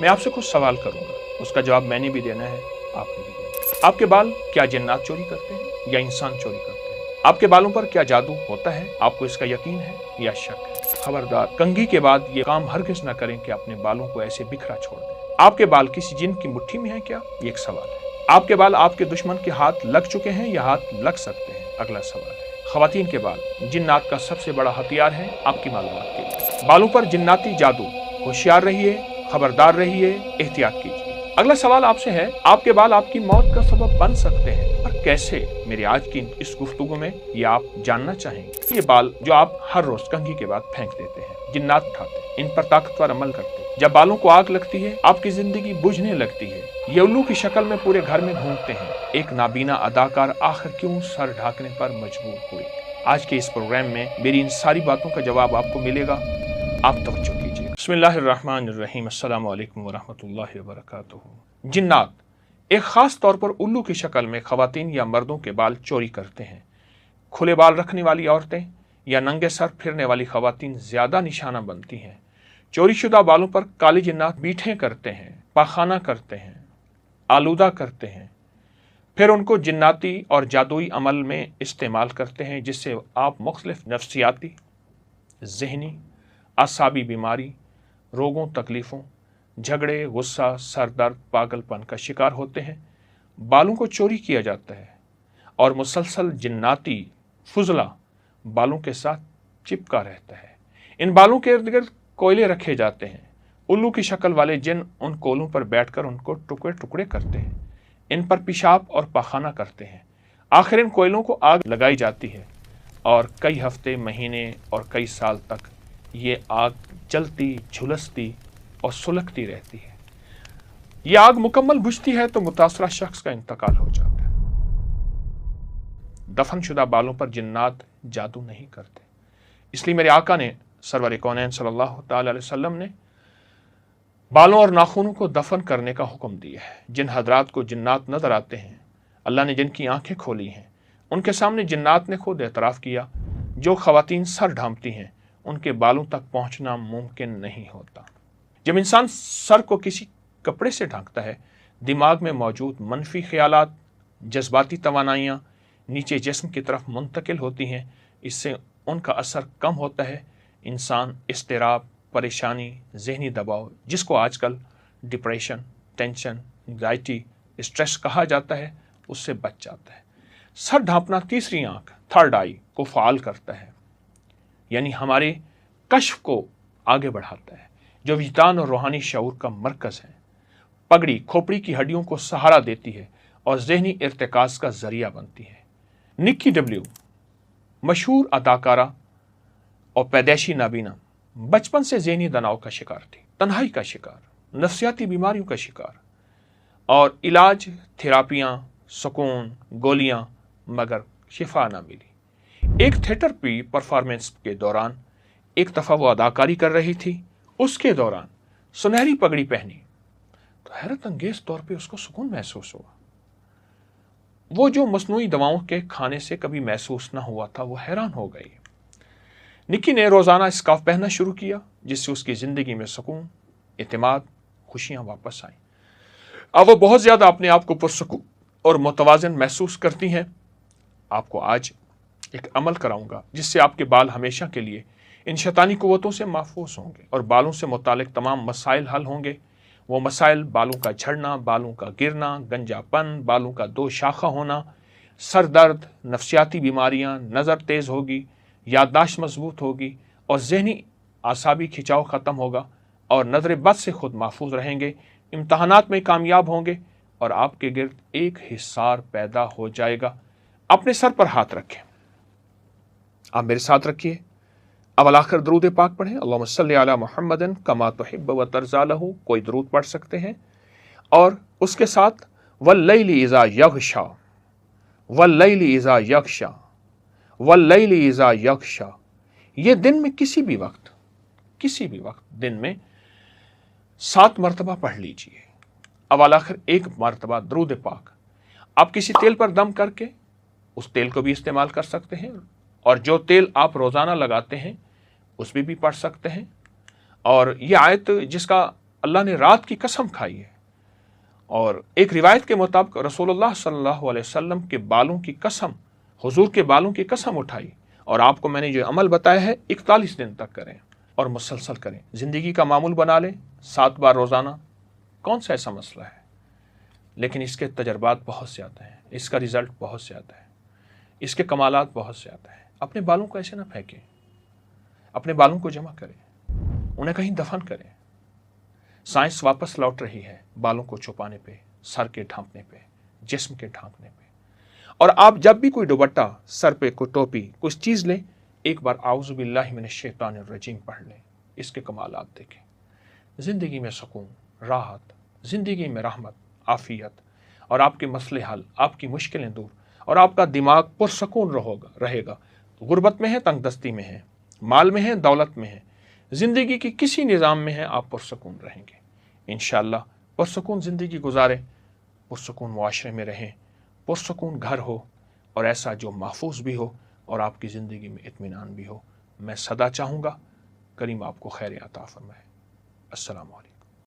میں آپ سے کچھ سوال کروں گا۔ اس کا جواب میں نے بھی دینا ہے، آپ نے بھی دینا آپ کے بال کیا جنات چوری کرتے ہیں یا انسان چوری کرتے ہیں؟ آپ کے بالوں پر کیا جادو ہوتا ہے؟ آپ کو اس کا یقین ہے یا شک ہے؟ خبردار، کنگھی کے بعد یہ کام ہرگز نہ کریں کہ اپنے بالوں کو ایسے بکھرا چھوڑ دیں۔ آپ کے بال کسی جن کی مٹھی میں ہیں کیا؟ یہ ایک سوال ہے۔ آپ کے بال آپ کے دشمن کے ہاتھ لگ چکے ہیں یا ہاتھ لگ سکتے ہیں؟ اگلا سوال ہے۔ خواتین کے بال، جنات کا سب سے بڑا ہتھیار ہے آپ کی معلومات کے لیے۔ بالوں پر جناتی جادو، ہوشیار رہیے خبردار رہیے، احتیاط کیجیے۔ اگلا سوال آپ سے ہے، آپ کے بال آپ کی موت کا سبب بن سکتے ہیں اور کیسے؟ میری آج کی اس گفتگو میں یہ آپ جاننا چاہیں گے۔ یہ بال جو آپ ہر روز کنگھی کے بعد پھینک دیتے ہیں، جنات اٹھاتے ہیں، ان پر طاقتور عمل کرتے ہیں۔ جب بالوں کو آگ لگتی ہے، آپ کی زندگی بجھنے لگتی ہے۔ یہ الو کی شکل میں پورے گھر میں گھومتے ہیں۔ ایک نابینا اداکار آخر کیوں سر ڈھاکنے پر مجبور ہوئی آج کے اس پروگرام میں میری ان ساری باتوں کا جواب آپ کو ملے گا۔ آپ توجہ بسم اللہ الرحمن الرحیم، السلام علیکم ورحمۃ اللہ وبرکاتہ۔ جنات، ایک خاص طور پر الو کی شکل میں خواتین یا مردوں کے بال چوری کرتے ہیں۔ کھلے بال رکھنے والی عورتیں یا ننگے سر پھرنے والی خواتین زیادہ نشانہ بنتی ہیں۔ چوری شدہ بالوں پر کالی جنات بیٹھیں کرتے ہیں، پاخانہ کرتے ہیں، آلودہ کرتے ہیں۔ پھر ان کو جناتی اور جادوئی عمل میں استعمال کرتے ہیں، جس سے آپ مختلف نفسیاتی، ذہنی، اعصابی بیماری روگوں، تکلیفوں، جھگڑے، غصہ سر درد پاگل پن کا شکار ہوتے ہیں۔ بالوں کو چوری کیا جاتا ہے اور مسلسل جناتی فضلہ بالوں کے ساتھ چپکا رہتا ہے۔ ان بالوں کے ارد گرد کوئلے رکھے جاتے ہیں۔ الو کی شکل والے جن ان کولوں پر بیٹھ کر ان کو ٹکڑے ٹکڑے کرتے ہیں۔ ان پر پیشاب اور پاخانہ کرتے ہیں۔ آخر ان کوئلوں کو آگ لگائی جاتی ہے اور کئی ہفتے، مہینے اور کئی سال تک یہ آگ جلتی، جھلستی اور سلگتی رہتی ہے۔ یہ آگ مکمل بجھتی ہے تو متاثرہ شخص کا انتقال ہو جاتا ہے۔ دفن شدہ بالوں پر جنات جادو نہیں کرتے۔ اس لیے میرے آقا نے سرور کونین صلی اللہ تعالی علیہ وسلم نے بالوں اور ناخونوں کو دفن کرنے کا حکم دیا ہے۔ جن حضرات کو جنات نظر آتے ہیں، اللہ نے جن کی آنکھیں کھولی ہیں، ان کے سامنے جنات نے خود اعتراف کیا، جو خواتین سر ڈھانپتی ہیں۔ ان کے بالوں تک پہنچنا ممکن نہیں ہوتا۔ جب انسان سر کو کسی کپڑے سے ڈھانکتا ہے، دماغ میں موجود منفی خیالات، جذباتی توانائیاں نیچے جسم کی طرف منتقل ہوتی ہیں، اس سے ان کا اثر کم ہوتا ہے۔ انسان اضطراب، پریشانی، ذہنی دباؤ، جس کو آج کل ڈپریشن، ٹینشن انگزائٹی اسٹریس کہا جاتا ہے، اس سے بچ جاتا ہے۔ سر ڈھانپنا تیسری آنکھ، تھرڈ آئی کو فعال کرتا ہے۔ یعنی ہمارے کشف کو آگے بڑھاتا ہے، جو وجدان اور روحانی شعور کا مرکز ہے۔ پگڑی کھوپڑی کی ہڈیوں کو سہارا دیتی ہے اور ذہنی ارتکاز کا ذریعہ بنتی ہے۔ نکی ڈبلیو، مشہور اداکارہ اور پیدائشی نابینا، بچپن سے ذہنی تناؤ کا شکار تھی تنہائی کا شکار، نفسیاتی بیماریوں کا شکار اور علاج، تھراپیاں، سکون، گولیاں مگر شفا نہ ملی۔ ایک تھیٹر پی پرفارمنس کے دوران ایک دفعہ وہ اداکاری کر رہی تھی، اس کے دوران سنہری پگڑی پہنی۔ تو حیرت انگیز طور پہ اس کو سکون محسوس ہوا۔ وہ جو مصنوعی دواؤں کے کھانے سے کبھی محسوس نہ ہوا تھا، وہ حیران ہو گئی۔ نکی نے روزانہ اسکاف پہننا شروع کیا، جس سے اس کی زندگی میں سکون، اعتماد، خوشیاں واپس آئیں۔ اب وہ بہت زیادہ اپنے آپ کو پرسکون اور متوازن محسوس کرتی ہیں۔ آپ کو آج ایک عمل کراؤں گا، جس سے آپ کے بال ہمیشہ کے لیے ان شیطانی قوتوں سے محفوظ ہوں گے اور بالوں سے متعلق تمام مسائل حل ہوں گے۔ وہ مسائل بالوں کا جھڑنا، بالوں کا گرنا، گنجا پن، بالوں کا دو شاخہ ہونا، سر درد، نفسیاتی بیماریاں، نظر تیز ہوگی، یادداشت مضبوط ہوگی اور ذہنی اعصابی کھچاؤ ختم ہوگا اور نظر بد سے خود محفوظ رہیں گے، امتحانات میں کامیاب ہوں گے اور آپ کے گرد ایک حصار پیدا ہو جائے گا۔ اپنے سر پر ہاتھ رکھیں۔ آپ میرے ساتھ رکھیے۔ اب آخر درود پاک پڑھیں۔ اللہ صلی علی محمد کما تو و ترزا لہو کوئی درود پڑھ سکتے ہیں۔ اور اس کے ساتھ ولی ازا یغشا ولی ازا یغشا ایزا یکشا یہ دن میں کسی بھی وقت، کسی بھی وقت دن میں سات مرتبہ پڑھ لیجیے۔ اول آخر ایک مرتبہ درود پاک۔ آپ کسی تیل پر دم کر کے اس تیل کو بھی استعمال کر سکتے ہیں۔ اور جو تیل آپ روزانہ لگاتے ہیں، اس بھی بھی پڑھ سکتے ہیں۔ اور یہ آیت جس کا اللہ نے رات کی قسم کھائی ہے۔ اور ایک روایت کے مطابق رسول اللہ صلی اللہ علیہ وسلم کے بالوں کی قسم، حضور کے بالوں کی قسم اٹھائی۔ اور آپ کو میں نے جو عمل بتایا ہے، اکتالیس دن تک کریں اور مسلسل کریں۔ زندگی کا معمول بنا لیں، سات بار روزانہ۔ کون سا ایسا مسئلہ ہے؟ لیکن اس کے تجربات بہت زیادہ ہیں۔ اس کا رزلٹ بہت زیادہ ہے۔ اس کے کمالات بہت زیادہ ہیں۔ اپنے بالوں کو ایسے نہ پھینکیں۔ اپنے بالوں کو جمع کریں۔ انہیں کہیں دفن کریں۔ سائنس واپس لوٹ رہی ہے بالوں کو چھپانے پہ، سر کے ڈھانپنے پہ، جسم کے ڈھانپنے پہ۔ اور آپ جب بھی کوئی دوبٹہ سر پہ کوئی ٹوپی، کچھ چیز لیں، ایک بار آؤز باللہ من الشیطان الرجیم پڑھ لیں۔ اس کے کمالات دیکھیں۔ زندگی میں سکون، راحت، زندگی میں رحمت، عافیت، اور آپ کے مسئلے حل، آپ کی مشکلیں دور، اور آپ کا دماغ پرسکون رہے گا رہے گا۔ غربت میں ہے، تنگ دستی میں ہے، مال میں ہے، دولت میں ہے۔ زندگی کی کسی نظام میں ہے، آپ پرسکون رہیں گے۔ انشاءاللہ پرسکون زندگی گزاریں، پرسکون معاشرے میں رہیں، پرسکون گھر ہو اور ایسا جو محفوظ بھی ہو اور آپ کی زندگی میں اطمینان بھی ہو۔ میں صدا چاہوں گا، کریم آپ کو خیر عطا فرمائے۔ السلام علیکم۔